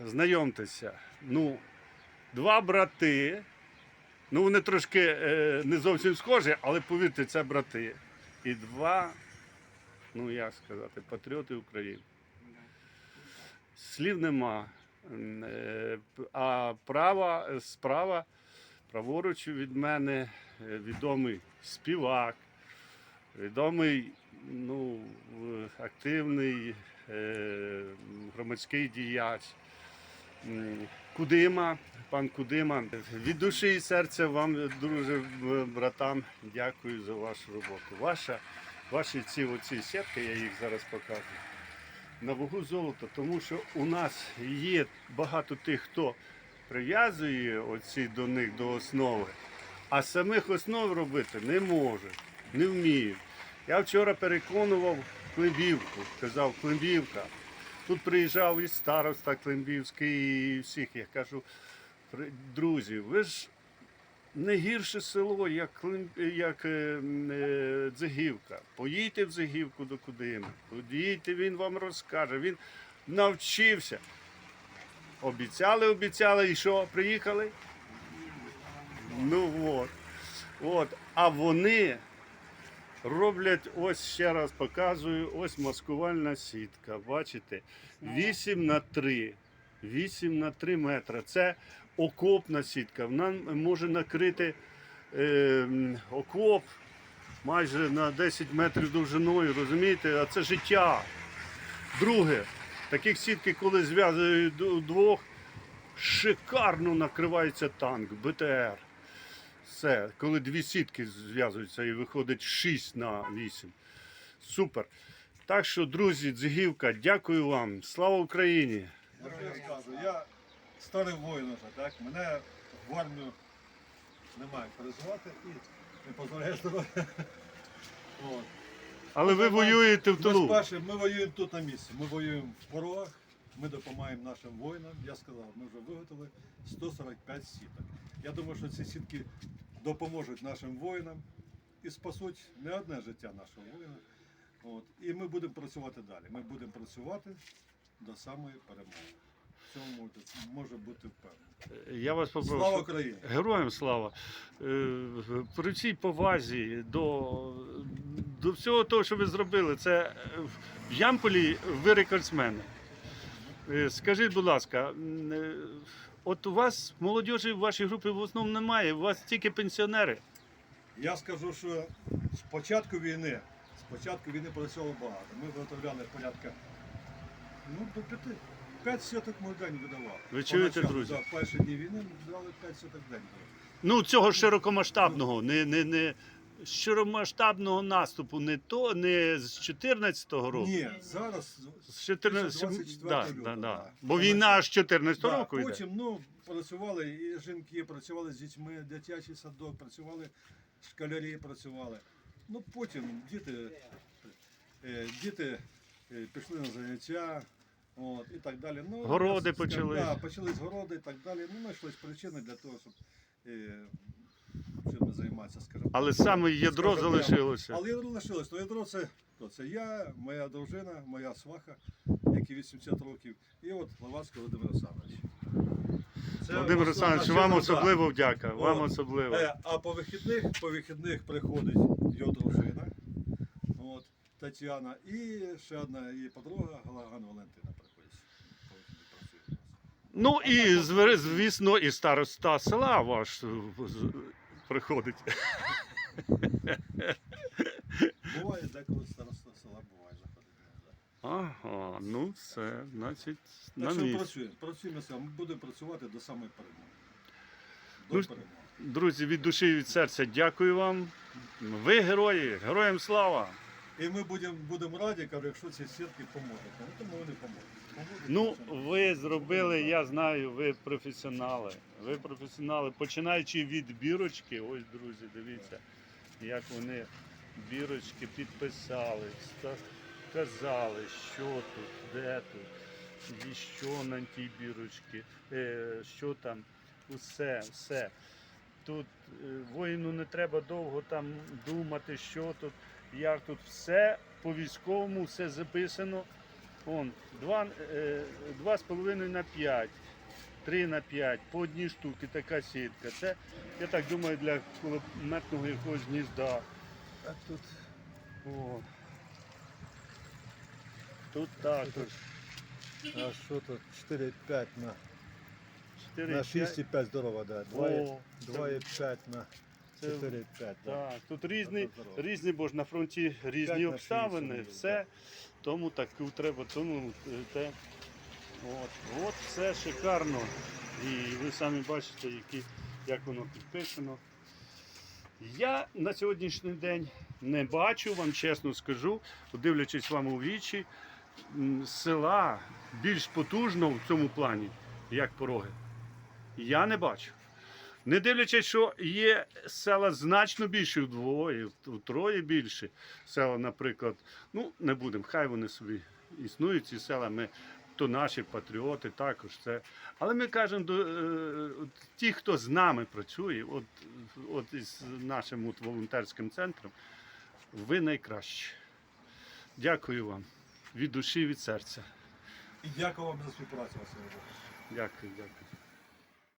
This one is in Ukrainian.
знайомтеся. Ну, два брати. Ну, вони трошки е, не зовсім схожі, але повірте, це брати. І два, ну як сказати, патріоти України. Слів нема. Е, А права, е, справа, праворуч від мене е, відомий співак, відомий ну, активний е, громадський діяч. Кудима, пан Кудима. Від душі і серця вам, друже, братам, дякую за вашу роботу. Ваша, ваші ці оці сітки, я їх зараз показую, на вагу золота, тому що у нас є багато тих, хто прив'язує оці до них до основи, а самих основ робити не може, не вміють. Я вчора переконував Климбівку, казав Климбівка. Тут приїжджав і староста Климбівський, і всіх. Я кажу, «При- друзі, ви ж не гірше село, як, Клим... як е, е, Дзигівка. Поїдьте в Дзигівку до Кудими. Поїдьте, він вам розкаже. Він навчився. Обіцяли, обіцяли, і що, приїхали? Ну от. От. А вони роблять, ось ще раз показую, ось маскувальна сітка. Бачите? 8 на 3. 8 на 3 метри. Це окопна сітка. Вона може накрити е, окоп майже на 10 метрів довжиною, розумієте? А це життя. Друге, таких сітки, коли зв'язують двох, шикарно накривається танк, БТР. Все, коли дві сітки зв'язуються і виходить 6 на 8. Супер. Так що, друзі, Дзигівка, дякую вам. Слава Україні! Я ж скажу, я старий воїн вже, так? Мене в армію немає перезувати і не дозволяє здоров'я. От. Але ви воюєте в Ми, тилу. спершу, ми воюємо тут на місці. Ми воюємо в порогах, ми допомагаємо нашим воїнам. Я сказав, ми вже виготовили 145 сіток. Я думаю, що ці сітки допоможуть нашим воїнам і спасуть не одне життя нашого воїна. От. І ми будемо працювати далі. Ми будемо працювати до самої перемоги. В цьому може бути впевнений. Я вас попрошу. Слава Україні! Героям слава. Е, При цій повазі до, до всього того, що ви зробили, це е, в Ямполі ви рекордсмени. Е, Скажіть, будь ласка, от у вас молодіжі в вашій групі в основному немає, у вас тільки пенсіонери. Я скажу, що з початку війни, з початку війни працювало багато. Ми виготовляли порядка ну, до п'яти. П'ять соток ми в день видавали. Ви чуєте, Поначалу, друзі? Да, перші дні війни ми видавали 5 соток в день. Ну, цього широкомасштабного, не, не, не широкомасштабного наступу, не то, не з 14-го року. Ні, зараз З 14 24 да, лютого, да, да. Бо війна аж 14 да, року йде. потім ну, працювали і жінки, працювали з дітьми, дитячий садок, працювали, школярі працювали. Ну потім діти, е, діти е, пішли на заняття. От, і так далі. Ну, Городи я почались. Да, почались городи і так далі. Ну, знайшлись причини для того, щоб е, чим займатися, скажімо. Але саме ядро залишилося. Але ядро лишилось. То ядро це, то це я, моя дружина, моя сваха, якій 80 років, і от Лавацький Володимир Олександрович. Володимир Олександрович, вам особливо вдяка. Вам особливо. Е, А по вихідних, по вихідних приходить його дружина, от, Тетяна, і ще одна її подруга Галаган Валентина. Ну і звісно, і староста села ваш приходить. Буває, деколи староста села буває заходить. Ага, ну все, значить, на Так що місці. працюємо, працюємо саме, ми будемо працювати до самої перемоги. До Ну ж- перемоги. Друзі, від душі і від серця дякую вам. Ви герої, героям слава. І ми будемо будемо раді, кажу, якщо ці сітки поможуть. Ну, тому вони поможуть. Ну, ви зробили, я знаю, ви професіонали. Ви професіонали, починаючи від бірочки, ось, друзі, дивіться, як вони бірочки підписали, ста- казали, що тут, де тут, і що на тій бірочці, е, що там, усе, все. Тут е, воїну не треба довго там думати, що тут, як тут все по військовому, все записано. Он, 2, е, 2,5 на 5, 3 на 5, по одній штуки така сітка. Це, я так думаю, для кулеметного якогось гнізда. А тут О. Тут також. а що тут 4,5 на, 4, на 6,5 здорово, да. 2,5 на 4,5. да. Так, тут різні, різні, бо ж на фронті різні обставини, все. Тому таку треба, тому е, те. От, от все шикарно. І ви самі бачите, які, як воно підписано. Я на сьогоднішній день не бачу, вам чесно скажу, дивлячись вам у вічі, села більш потужного в цьому плані, як пороги. Я не бачу. Не дивлячись, що є села значно більше вдвоє, втроє більше. Села, наприклад, ну не будемо, хай вони собі існують, ці села. Ми то наші патріоти також це. Але ми кажемо до е, ті, хто з нами працює, от, от із нашим от волонтерським центром, ви найкращі. Дякую вам від душі, від серця. І дякую вам за співпрацю, Василь. Дякую, дякую.